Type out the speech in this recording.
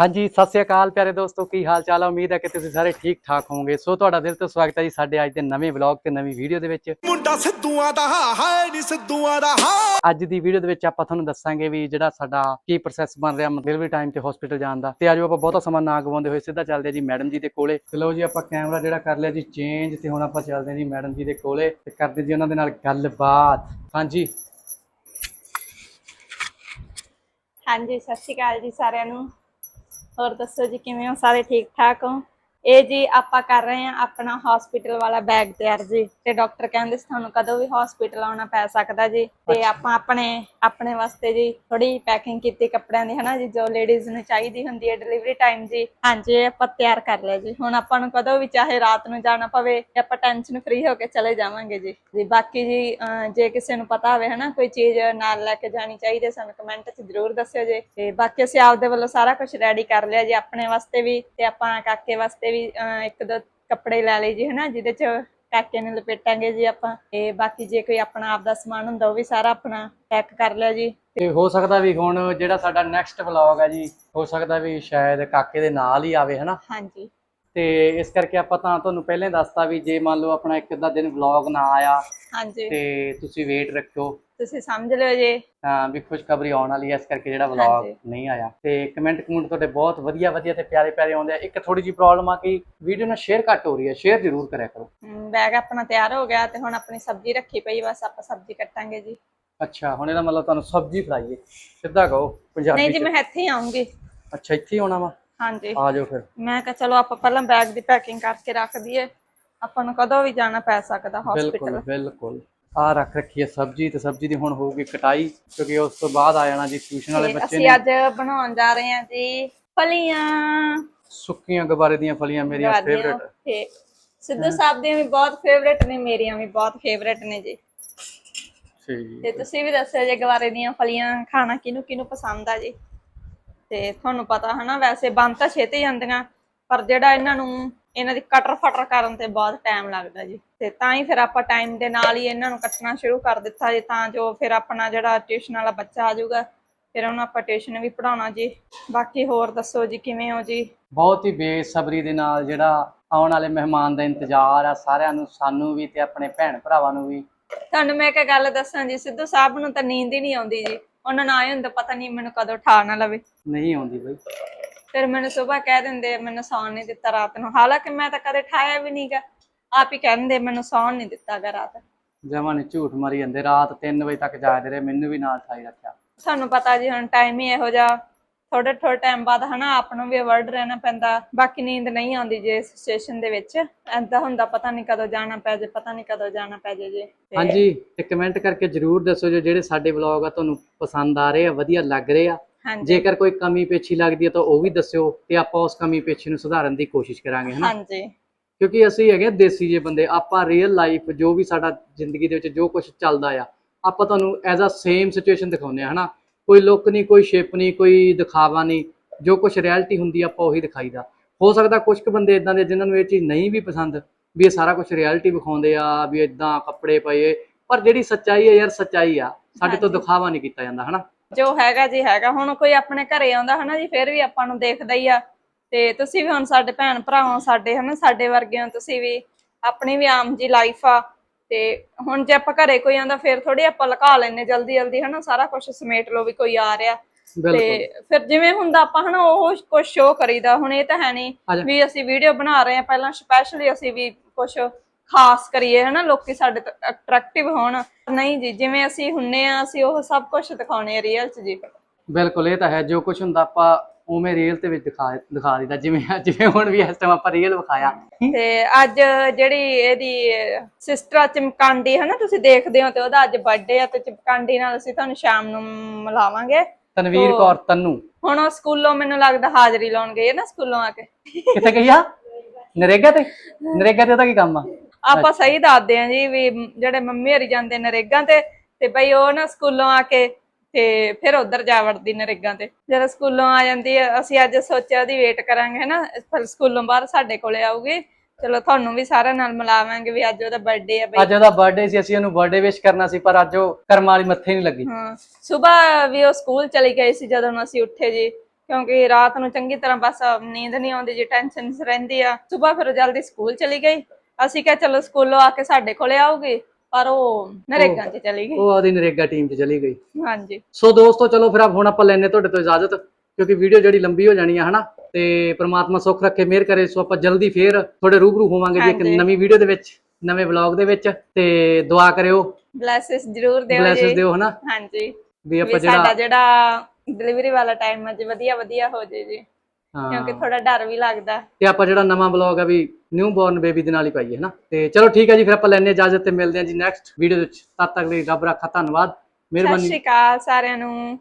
ਹਾਂਜੀ ਸਤਿ ਸ੍ਰੀ ਅਕਾਲ ਪਿਆਰੇ ਦੋਸਤੋ ਕੀ ਹਾਲ ਚਾਲ ਹੈ ਉਮੀਦ ਹੈ ਕਿ ਤੁਸੀਂ ਸਾਰੇ ਠੀਕ ਠਾਕ ਹੋਵੋਗੇ। ਸੋ ਤੁਹਾਡਾ ਦਿਲ ਤੋਂ ਸਵਾਗਤ ਹੈ ਜੀ ਸਾਡੇ ਅੱਜ ਦੇ ਨਵੇਂ ਵਲੌਗ ਤੇ ਨਵੀਂ ਵੀਡੀਓ ਦੇ ਵਿੱਚ। ਮੁੰਡਾ ਸਿੱਧੂਆਂ ਦਾ ਹਾਏ ਨੀ ਸਿੱਧੂਆਂ ਦਾ ਹਾ। ਅੱਜ ਦੀ ਵੀਡੀਓ ਦੇ ਵਿੱਚ ਆਪਾਂ ਤੁਹਾਨੂੰ ਦੱਸਾਂਗੇ ਵੀ ਜਿਹੜਾ ਸਾਡਾ ਕੀ ਪ੍ਰੋਸੈਸ ਬਣ ਰਿਹਾ ਡਿਲੀਵਰੀ ਟਾਈਮ ਤੇ ਹਸਪੀਟਲ ਜਾਣ ਦਾ। ਤੇ ਆਜੋ ਆਪਾਂ ਬਹੁਤਾ ਸਮਾਂ ਨਾ ਗਵਾਉਂਦੇ ਹੋਏ ਸਿੱਧਾ ਚੱਲਦੇ ਹਾਂ ਜੀ ਮੈਡਮ ਜੀ ਦੇ ਕੋਲੇ। ਚਲੋ ਜੀ ਆਪਾਂ ਕੈਮਰਾ ਜਿਹੜਾ ਕਰ ਲਿਆ ਜੀ ਚੇਂਜ ਤੇ ਹੁਣ ਆਪਾਂ ਚੱਲਦੇ ਹਾਂ ਜੀ ਮੈਡਮ ਜੀ ਦੇ ਕੋਲੇ ਤੇ ਕਰਦੇ ਜੀ ਉਹਨਾਂ ਦੇ ਨਾਲ ਗੱਲਬਾਤ। ਹਾਂਜੀ। ਹਾਂਜੀ ਸਤਿ ਸ਼੍ਰੀ ਅਕਾਲ ਜੀ ਸਾਰਿਆਂ ਨੂੰ। ਹੋਰ ਦੱਸੋ ਜੀ ਕਿਵੇਂ ਹੋ? ਸਾਰੇ ਠੀਕ ਠਾਕ ਹੋ? ਇਹ ਜੀ ਆਪਾਂ ਕਰ ਰਹੇ ਹਾਂ ਆਪਣਾ ਹਸਪੀਟਲ ਵਾਲਾ ਬੈਗ ਤਿਆਰ ਜੀ। ਤੇ ਡਾਕਟਰ ਕਹਿੰਦੇ ਸੀ ਤੁਹਾਨੂੰ ਕਦੋਂ ਵੀ ਹਸਪੀਟਲ ਆਉਣਾ ਪੈ ਸਕਦਾ ਜੀ। ਤੇ ਆਪਾਂ ਆਪਣੇ ਆਪਣੇ ਵਾਸਤੇ ਜੀ ਥੋੜੀ ਪੈਕਿੰਗ ਕੀਤੀ ਕੱਪੜਿਆਂ ਦੀ ਹਨਾ ਜੀ ਜੋ ਲੇਡੀਜ਼ ਨੂੰ ਚਾਹੀਦੀ ਹੁੰਦੀ ਹੈ ਡਿਲੀਵਰੀ ਟਾਈਮ ਜੀ। ਹਾਂਜੀ ਆਪਾਂ ਤਿਆਰ ਕਰ ਲਿਆ ਜੀ। ਹੁਣ ਆਪਾਂ ਨੂੰ ਕਦੋਂ ਵੀ ਚਾਹੇ ਰਾਤ ਨੂੰ ਜਾਣਾ ਪਵੇ ਤੇ ਆਪਾਂ ਟੈਨਸ਼ਨ ਫ੍ਰੀ ਹੋ ਕੇ ਚਲੇ ਜਾਵਾਂਗੇ ਜੀ। ਜੀ ਬਾਕੀ ਜੀ ਜੇ ਕਿਸੇ ਨੂੰ ਪਤਾ ਹੋਵੇ ਹਨਾ ਕੋਈ ਚੀਜ਼ ਨਾਲ ਲੈ ਕੇ ਜਾਣੀ ਚਾਹੀਦੀ ਹੈ, ਸਾਨੂੰ ਕਮੈਂਟ 'ਚ ਜ਼ਰੂਰ ਦੱਸਿਓ ਜੀ। ਤੇ ਬਾਕੀ ਅਸੀਂ ਆਪਦੇ ਵੱਲੋਂ ਸਾਰਾ ਕੁਝ ਰੈਡੀ ਕਰ ਲਿਆ ਜੀ ਆਪਣੇ ਵਾਸਤੇ ਵੀ। ਤੇ ਆਪਾਂ ਕਾਕੇ ਵਾਸਤੇ ਵੀ ਅਹ ਇੱਕ ਦੋ ਕੱਪੜੇ ਲੈ ਲਏ ਜੀ ਹਨਾ ਜਿਹਦੇ 'ਚ ਕਾਕੇ ਨੂੰ ਲਪੇਟਾਂਗੇ ਜੀ ਆਪਾਂ। ਤੇ ਬਾਕੀ ਜੇ ਕੋਈ ਆਪਣਾ ਆਪਦਾ ਸਮਾਨ ਹੁੰਦਾ ਉਹ ਵੀ ਸਾਰਾ ਆਪਣਾ ਪੈਕ ਕਰ ਲਿਆ ਜੀ। ਤੇ ਹੋ ਸਕਦਾ ਵੀ ਹੁਣ ਜਿਹੜਾ ਸਾਡਾ ਨੈਕਸਟ ਵਲੌਗ ਹੈ ਜੀ ਹੋ ਸਕਦਾ ਵੀ ਸ਼ਾਇਦ ਕਾਕੇ ਦੇ ਨਾਲ ਹੀ ਆਵੇ ਹਨਾ। ਹਾਂਜੀ। ਤੇ ਇਸ ਕਰਕੇ ਆਪਾਂ ਤਾਂ ਤੁਹਾਨੂੰ ਪਹਿਲਾਂ ਦੱਸਤਾ ਵੀ ਜੇ ਮੰਨ ਲਓ ਆਪਣਾ ਇੱਕ ਅੱਧਾ ਦਿਨ ਵਲੌਗ ਨਾ ਆਇਆ ਹਾਂਜੀ। ਤੇ ਤੁਸੀਂ ਵੇਟ ਰੱਖਿਓ। ਤੁਸੀਂ ਸਮਝ ਲਿਓ ਜੀ। ਹਾਂ ਵੀ ਖੁਸ਼ਖਬਰੀ ਆਉਣ ਵਾਲੀ ਹੈ ਇਸ ਕਰਕੇ ਜਿਹੜਾ ਵਲੌਗ ਹਾਂਜੀ। ਨਹੀਂ ਆਇਆ। ਤੇ ਕਮੈਂਟ ਕਮੈਂਟ ਤੁਹਾਡੇ ਬਹੁਤ ਵਧੀਆ ਵਧੀਆ ਤੇ ਪਿਆਰੇ ਪਿਆਰੇ ਆਉਂਦੇ ਆ। ਇੱਕ ਥੋੜੀ ਜੀ ਪ੍ਰੋਬਲਮ ਆ ਕਿ ਵੀਡੀਓ ਨਾਲ ਸ਼ੇਅਰ ਘੱਟ ਹੋ ਰਹੀ ਹੈ ਸ਼ੇਅਰ ਜ਼ਰੂਰ ਕਰਿਆ ਕਰੋ। ਹਮ, ਬੈਗ ਆਪਣਾ ਤਿਆਰ ਹੋ ਗਿਆ ਤੇ ਹੁਣ ਆਪਣੀ ਸਬਜ਼ੀ ਰੱਖੀ ਪਈ ਬਸ ਆਪਾਂ ਸਬਜ਼ੀ ਕੱਟਾਂਗੇ ਜੀ। ਅੱਛਾ ਹੁਣ ਇਹਦਾ ਮਤਲਬ ਤੁਹਾਨੂੰ ਸਬਜ਼ੀ ਫੜਾਈਏ। ਸਿੱਧਾ ਕਹੋ ਪੰਜਾਬੀ ਨਹੀਂ ਜੀ ਚ। ਮੈਂ ਇੱਥੇ ਹੀ ਆਉਂਗੀ ਅੱਛਾ ਇੱਥੇ ਹੀ ਆਉਣਾ ਵਾ? ਹਾਂਜੀ। ਆ ਜਾਓ ਫਿਰ। ਮੈਂ ਕਿਹਾ ਚਲੋ ਆਪਾਂ ਪਹਿਲਾਂ ਬੈਗ ਦੀ ਪੈਕਿੰਗ ਕਰਕੇ ਰੱਖ ਦਈਏ। ਆਪਾਂ ਨੂੰ ਕਦੋਂ ਵੀ ਜਾਣਾ ਪੈ ਸਕਦਾ ਬਿਲਕੁਲ ਹਸਪੀਟਲ ਬਿਲਕੁਲ। ਆ ਰੱਖ ਰੱਖੀ ਹੈ ਸਬਜ਼ੀ ਤੇ ਸਬਜ਼ੀ ਦੀ ਹੁਣ ਹੋਊਗੀ ਕਟਾਈ ਕਿਉਂਕਿ ਉਸ ਤੋਂ ਬਾਅਦ ਆ ਜਾਣਾ ਜੀ ਟਿਊਸ਼ਨ ਵਾਲੇ ਬੱਚੇ ਅਸੀਂ ਨੇ। ਅੱਜ ਬਣਾਉਣ ਜਾ ਰਹੇ ਹਾਂ ਜੀ ਫਲੀਆਂ। ਸੁੱਕੀਆਂ ਗਵਾਰੇ ਦੀਆਂ ਫਲੀਆਂ ਮੇਰੀਆਂ ਗਵਾਰੀਆਂ ਫੇਵਰੇਟ ਤੇ ਸਿੱਧੂ ਸਾਹਿਬ ਦੀਆਂ ਵੀ ਬਹੁਤ ਫੇਵਰੇਟ ਨੇ ਮੇਰੀਆਂ ਵੀ ਬਹੁਤ ਫੇਵਰੇਟ ਨੇ ਜੀ। ਠੀਕ ਤੇ ਤੁਸੀਂ ਵੀ ਦੱਸਿਓ ਜੇ ਗਵਾਰੇ ਦੀਆਂ ਫਲੀਆਂ ਖਾਣਾ ਕਿਹਨੂੰ ਕਿਹਨੂੰ ਪਸੰਦ ਆ ਜੀ। ਤੇ ਤੁਹਾਨੂੰ ਪਤਾ ਹਨਾ ਵੈਸੇ ਬਣ ਤਾਂ ਛੇਤੀ ਜਾਂਦੀਆਂ ਪਰ ਜਿਹੜਾ ਇਹਨਾਂ ਨੂੰ ਇਹਨਾਂ ਦੀ ਕਟਰ ਫਟਰ ਕਰਨ ਤੇ ਬਹੁਤ ਟਾਈਮ ਲੱਗਦਾ ਜੀ। ਤੇ ਤਾਂ ਹੀ ਫਿਰ ਆਪਾਂ ਟਾਈਮ ਦੇ ਨਾਲ ਹੀ ਇਹਨਾਂ ਨੂੰ ਕੱਟਣਾ ਸ਼ੁਰੂ ਕਰ ਦਿੱਤਾ ਜੀ ਤਾਂ ਜੋ ਫਿਰ ਆਪਣਾ ਜਿਹੜਾ ਟਿਊਸ਼ਨ ਵਾਲਾ ਬੱਚਾ ਆ ਜਾਊਗਾ ਫਿਰ ਉਹਨੂੰ ਆਪਾਂ ਟਿਊਸ਼ਨ ਵੀ ਪੜਾਉਣਾ ਜੀ। ਬਾਕੀ ਹੋਰ ਦੱਸੋ ਜੀ ਕਿਵੇਂ ਹੋ ਜੀ? ਬਹੁਤ ਹੀ ਬੇਸਬਰੀ ਦੇ ਨਾਲ ਜਿਹੜਾ ਆਉਣ ਵਾਲੇ ਮਹਿਮਾਨ ਦਾ ਇੰਤਜ਼ਾਰ ਆ ਸਾਰਿਆਂ ਨੂੰ ਸਾਨੂੰ ਵੀ ਤੇ ਆਪਣੇ ਭੈਣ ਭਰਾਵਾਂ ਨੂੰ ਵੀ। ਤੁਹਾਨੂੰ ਮੈਂ ਇੱਕ ਗੱਲ ਦੱਸਾਂ ਜੀ ਸਿੱਧੂ ਸਾਹਿਬ ਨੂੰ ਤਾਂ ਨੀਂਦ ਹੀ ਨਹੀਂ ਆਉਂਦੀ ਜੀ। ਉਹਨਾਂ ਨੂੰ ਆਏ ਹੁੰਦਾ ਪਤਾ ਨਹੀਂ ਮੈਨੂੰ ਕਦੋਂ ਠਾ ਨਾ ਲਵੇ। ਨਹੀਂ ਆਉਂਦੀ ਬਈ। ਫਿਰ ਮੈਨੂੰ ਸਵੇਰ ਕਹਿ ਦਿੰਦੇ ਮੈਨੂੰ ਸੌਣ ਨਹੀਂ ਦਿੱਤਾ ਰਾਤ ਨੂੰ। ਹਾਲਾਂਕਿ ਮੈਂ ਤਾਂ ਕਦੇ ਠਾਇਆ ਵੀ ਨਹੀਂਗਾ ਆਪ ਹੀ ਕਹਿੰਦੇ ਮੈਨੂੰ ਸੌਣ ਨਹੀਂ ਦਿੱਤਾਗਾ ਰਾਤ। ਜਮਾਂ ਨੇ ਝੂਠ ਮਾਰੀ ਜਾਂਦੇ ਰਾਤ 3 ਵਜੇ ਤੱਕ ਜਾਗਦੇ ਰਹੇ ਮੈਨੂੰ ਵੀ ਨਾਲ ਠਾਈ ਰੱਖਿਆ। ਤੁਹਾਨੂੰ ਪਤਾ ਜੀ ਹੁਣ ਟਾਈਮ ਹੀ ਇਹੋ ਜਿਹਾ। ਥੋੜੇ ਥੋੜੇ ਟਾਈਮ ਬਾਅਦ ਹਨਾ ਆਪ ਨੂੰ ਵੀ ਅਵਰਡ ਰਹਿਣਾ ਪੈਂਦਾ। ਬਾਕੀ ਨੀਂਦ ਨਹੀਂ ਆਉਂਦੀ ਜੇ ਸਿਚੁਏਸ਼ਨ ਦੇ ਵਿੱਚ। ਐਦਾਂ ਹੁੰਦਾ ਪਤਾ ਨਹੀਂ ਕਦੋਂ ਜਾਣਾ ਪੈ ਜੇ ਪਤਾ ਨਹੀਂ ਕਦੋਂ ਜਾਣਾ ਪੈ ਜੇ ਜੀ। ਹਾਂਜੀ ਤੇ ਕਮੈਂਟ ਕਰਕੇ ਜਰੂਰ ਦੱਸੋ ਜੋ ਜਿਹੜੇ ਸਾਡੇ ਵਲੌਗ ਆ ਤੁਹਾਨੂੰ ਪਸੰਦ ਆ ਰਹੇ ਆ ਵਧੀਆ ਲੱਗ ਰਹੇ ਆ। ਹਾਂਜੀ। ਜੇਕਰ ਕੋਈ ਕਮੀ ਪੇਛੀ ਲੱਗਦੀ ਹੈ ਤਾਂ ਉਹ ਵੀ ਦੱਸਿਓ ਤੇ ਆਪਾਂ ਉਸ ਕਮੀ ਪੇਛੀ ਨੂੰ ਸੁਧਾਰਨ ਦੀ ਕੋਸ਼ਿਸ਼ ਕਰਾਂਗੇ ਹਨਾ? ਹਾਂਜੀ। ਕਿਉਂਕਿ ਅਸੀਂ ਹੈਗੇ ਆ ਦੇਸੀ ਜੇ ਬੰਦੇ ਆਪਾਂ ਰੀਅਲ ਲਾਈਫ ਜੋ ਵੀ ਸਾਡਾ ਜ਼ਿੰਦਗੀ ਦੇ ਵਿੱਚ ਜੋ ਕੁਝ ਚੱਲਦਾ ਆ ਆਪਾਂ ਤੁਹਾਨੂੰ ਐਜ਼ ਅ ਸੇਮ ਸਿਚੁਏਸ਼ਨ ਦਿਖਾਉਂਦੇ ਆ ਹਨਾ? ਕੋਈ ਲੁੱਕ ਨਹੀਂ ਕੋਈ ਸ਼ੇਪ ਨਹੀਂ ਕੋਈ ਦਿਖਾਵਾ ਨਹੀਂ ਜੋ ਕੁਝ ਰਿਐਲਿਟੀ ਹੁੰਦੀ ਆ, ਆਪਾਂ ਉਹੀ ਦਿਖਾਈਦਾ। ਹੋ ਸਕਦਾ ਕੁਝ ਕੁ ਬੰਦੇ ਇਦਾਂ ਦੇ ਜਿਨ੍ਹਾਂ ਨੂੰ ਇਹ ਚੀਜ਼ ਨਹੀਂ ਵੀ ਪਸੰਦ ਵੀ ਇਹ ਸਾਰਾ ਕੁਝ ਰਿਐਲਿਟੀ ਵਿਖਾਉਂਦੇ ਆ ਵੀ ਇਦਾਂ ਕੱਪੜੇ ਪਏ ਪਰ ਜਿਹੜੀ ਸੱਚਾਈ ਹੈ ਯਾਰ ਸੱਚਾਈ ਆ ਸਾਡੇ ਤੋਂ। ਦਿਖਾਵਾ ਨਹੀਂ ਕੀਤਾ ਜਾਂਦਾ ਹਨਾ? ਜੋ ਹੈਗਾ ਜੀ ਹੈਗਾ। ਹੁਣ ਕੋਈ ਆਪਣੇ ਘਰੇ ਆਉਂਦਾ ਹਨਾ ਜੀ ਫਿਰ ਵੀ ਆਪਾਂ ਨੂੰ ਦੇਖਦਾ ਹੀ ਆ। ਤੇ ਤੁਸੀਂ ਵੀ ਹੁਣ ਸਾਡੇ ਭੈਣ ਭਰਾ ਹੋ ਸਾਡੇ ਹਨਾ ਸਾਡੇ ਵਰਗੇ ਹੋ ਤੁਸੀਂ ਵੀ ਆਪਣੀ ਵੀ ਆਮ ਜੀ ਲਾਈਫ ਆ। ਤੇ ਹੁਣ ਜੇ ਆਪਾਂ ਘਰੇ ਕੋਈ ਆਉਂਦਾ ਫਿਰ ਥੋੜੀ ਆਪਾਂ ਲੁਕਾ ਲੈਨੇ ਜਲਦੀ ਜਲਦੀ ਹਨਾ ਸਾਰਾ ਕੁਝ ਸਮੇਟ ਲਓ ਵੀ ਕੋਈ ਆ ਰਿਹਾ। ਤੇ ਫਿਰ ਜਿਵੇਂ ਹੁੰਦਾ ਆਪਾਂ ਹਨਾ ਉਹ ਕੁਝ ਸ਼ੋਅ ਕਰੀਦਾ। ਹੁਣ ਇਹ ਤਾਂ ਹੈ ਨਹੀਂ। ਵੀ ਅਸੀਂ ਵੀਡੀਓ ਬਣਾ ਰਹੇ ਆ ਪਹਿਲਾਂ ਸਪੈਸ਼ਲੀ ਅਸੀਂ ਵੀ ਕੁਝ ਖਾਸ ਕਰੀਏ ਹਨਾ ਲੋਕੀ ਸਾਡੇ ਤੋਂ ਅਟਰੈਕਟਿਵ ਹੋਣ। ਨਹੀਂ ਜੀ ਜਿਵੇਂ ਅਸੀਂ ਹੁੰਨੇ ਆ ਅਸੀਂ ਉਹ ਸਭ ਕੁਝ ਦਿਖਾਉਣੇ ਆ ਰੀਅਲ ਚ ਜੀ। ਬਿਲਕੁਲ ਇਹ ਤਾਂ ਹੈ। ਜੋ ਕੁਝ ਹੁੰਦਾ ਆਪਾਂ ਉਵੇਂ ਰੀਅਲ ਤੇ ਵਿੱਚ ਦਿਖਾ ਦਿਖਾ ਦਿੱਤਾ ਜਿਵੇਂ ਜਿਵੇਂ ਹੁਣ ਵੀ ਇਸ ਟਾਈਮ ਆਪਾਂ ਰੀਅਲ ਵਿਖਾਇਆ। ਤੇ ਅੱਜ ਜਿਹੜੀ ਇਹਦੀ ਸਿਸਟਰ ਚਮਕਾਂਡੀ ਹਨਾ ਤੁਸੀਂ ਦੇਖਦੇ ਹੋ ਤੇ ਉਹਦਾ ਅੱਜ ਬਰਥਡੇ ਆ ਤੇ ਚਮਕਾਂਡੀ ਨਾਲ ਅਸੀਂ ਤੁਹਾਨੂੰ ਸ਼ਾਮ ਨੂੰ ਮਿਲਾਵਾਂਗੇ। ਤਨਵੀਰ ਕੌਰ ਤੰਨੂ। ਹੁਣ ਉਹ ਸਕੂਲੋਂ ਮੈਨੂੰ ਲੱਗਦਾ ਹਾਜ਼ਰੀ ਲਾਉਣ ਗਈ ਹੈ ਨਾ ਸਕੂਲੋਂ ਆ ਕੇ। ਕਿੱਥੇ ਗਈ ਆ? ਨਰੇਗਾ ਤੇ? ਨਰੇਗਾ ਤੇ ਉਹਦਾ ਕੀ ਕੰਮ ਆ? ਆਪਾਂ ਸਹੀ ਦੱਸਦੇ ਆਂ ਜੀ ਵੀ ਜਿਹੜੇ ਮੰਮੀ ਹਰੀ ਜਾਂਦੇ ਨਰੇਗਾ ਤੇ ਤੇ ਬਈ ਉਹ ਨਾ ਸਕੂਲੋਂ ਆ ਕੇ ਤੇ ਫਿਰ ਉਧਰ ਜਾ ਵੜਦੀ ਨਰੇਗਾ ਤੇ। ਜਦੋਂ ਸਕੂਲੋਂ ਆ ਜਾਂਦੀ ਅਸੀਂ ਅੱਜ ਸੋਚਿਆ ਉਹਦੀ ਵੇਟ ਕਰਾਂਗੇ ਨਾ? ਫਿਰ ਸਕੂਲੋਂ ਬਾਅਦ ਸਾਡੇ ਕੋਲੇ ਆਊਗੀ। ਚਲੋ ਤੁਹਾਨੂੰ ਵੀ ਸਾਰਿਆਂ ਨਾਲ ਮਿਲਾਵਾਂਗੇ ਵੀ ਅੱਜ ਉਹਦਾ ਬਰਥਡੇ ਹੈ ਬਈ। ਅੱਜ ਉਹਦਾ ਬਰਥਡੇ ਸੀ ਅਸੀਂ ਉਹਨੂੰ ਬਰਥਡੇ ਵਿਸ਼ ਕਰਨਾ ਸੀ ਪਰ ਅੱਜ ਉਹ ਕਰਮਾਂ ਵਾਲੀ ਮੱਥੇ ਨਹੀਂ ਲੱਗੀ। ਹਾਂ ਸਵੇਰ ਵੀ ਉਹ ਸਕੂਲ ਚਲੀ ਗਈ ਸੀ ਜਦੋਂ ਅਸੀਂ ਉੱਠੇ ਜੀ ਕਿਉਂਕਿ ਰਾਤ ਨੂੰ ਚੰਗੀ ਤਰ੍ਹਾਂ ਬਸ ਨੀਂਦ ਨਹੀਂ ਆਉਂਦੀ ਜੀ ਟੈਨਸ਼ਨ ਰਹਿੰਦੀ ਆ। ਸਵੇਰ ਫਿਰ ਜਲਦੀ ਸਕੂਲ ਚਲੀ ਗਈ। ਅਸੀਂ ਕਿਹਾ ਚਲੋ ਸਕੂਲੋਂ ਆ ਕੇ ਸਾਡੇ ਕੋਲੇ ਆਊਗੀ ਪਰ ਉਹ ਨਰੇਗਾ 'ਚ ਚਲੀ ਗਈ। ਉਹ ਆਦੀ ਨਰੇਗਾ ਟੀਮ 'ਚ ਚਲੀ ਗਈ। ਹਾਂਜੀ। ਸੋ ਦੋਸਤੋ ਚਲੋ ਫਿਰ ਆਪ ਹੁਣ ਆਪਾਂ ਲੈਨੇ ਤੁਹਾਡੇ ਤੋਂ ਇਜਾਜ਼ਤ ਕਿਉਂਕਿ ਵੀਡੀਓ ਜਿਹੜੀ ਲੰਬੀ ਹੋ ਜਾਣੀ ਆ ਹਨਾ? ਤੇ ਪ੍ਰਮਾਤਮਾ ਸੁੱਖ ਰੱਖੇ ਮਿਹਰ ਕਰੇ ਸੋ ਆਪਾਂ ਜਲਦੀ ਫੇਰ ਤੁਹਾਡੇ ਰੂਬਰੂ ਹੋਵਾਂਗੇ ਜੀ ਇੱਕ ਹਾਂਜੀ। ਨਵੀਂ ਵੀਡੀਓ ਦੇ ਵਿੱਚ ਨਵੇਂ ਵਲੌਗ ਦੇ ਵਿੱਚ ਤੇ ਦੁਆ ਕਰਿਓ। ਬਲੈਸਸ ਜ਼ਰੂਰ ਦਿਓ ਬਲੇਸਿਸ ਜੀ। ਦਿਓ ਹਨਾ? ਹਾਂਜੀ। ਵੀ ਆਪਾਂ ਵੀ ਸਾਡਾ ਜਿਹੜਾ ਜਿਹੜਾ ਡਿਲੀਵਰੀ ਵਾਲਾ ਟਾਈਮ ਅੱਜ ਵਧੀਆ ਵਧੀਆ ਹੋ ਜੇ ਜੀ। ਹਾਂ। ਕਿਉਂਕਿ ਥੋੜਾ ਡਰ ਵੀ ਲੱਗਦਾ। ਤੇ ਆਪਾਂ ਜਿਹੜਾ ਨਵਾਂ ਵਲੌਗ ਆ ਵੀ ਨਿਊ ਬੋਰਨ ਬੇਬੀ ਦੇ ਨਾਲ ਹੀ ਪਾਈਏ ਹਨਾ? ਤੇ ਚਲੋ ਠੀਕ ਹੈ ਜੀ ਫਿਰ ਆਪਾਂ ਲੈਨੇ ਇਜਾਜ਼ਤ ਤੇ ਮਿਲਦੇ ਹਾਂ ਜੀ ਨੈਕਸਟ ਵੀਡੀਓ ਵਿੱਚ। ਤਦ ਤੱਕ ਲਈ ਰੱਬ ਰੱਖਾ ਧੰਨਵਾਦ। ਸਤਿ ਮਿਹਰਬਾਨੀ। ਸ਼੍ਰੀ ਅਕਾਲ ਸਾਰਿਆਂ ਨੂੰ।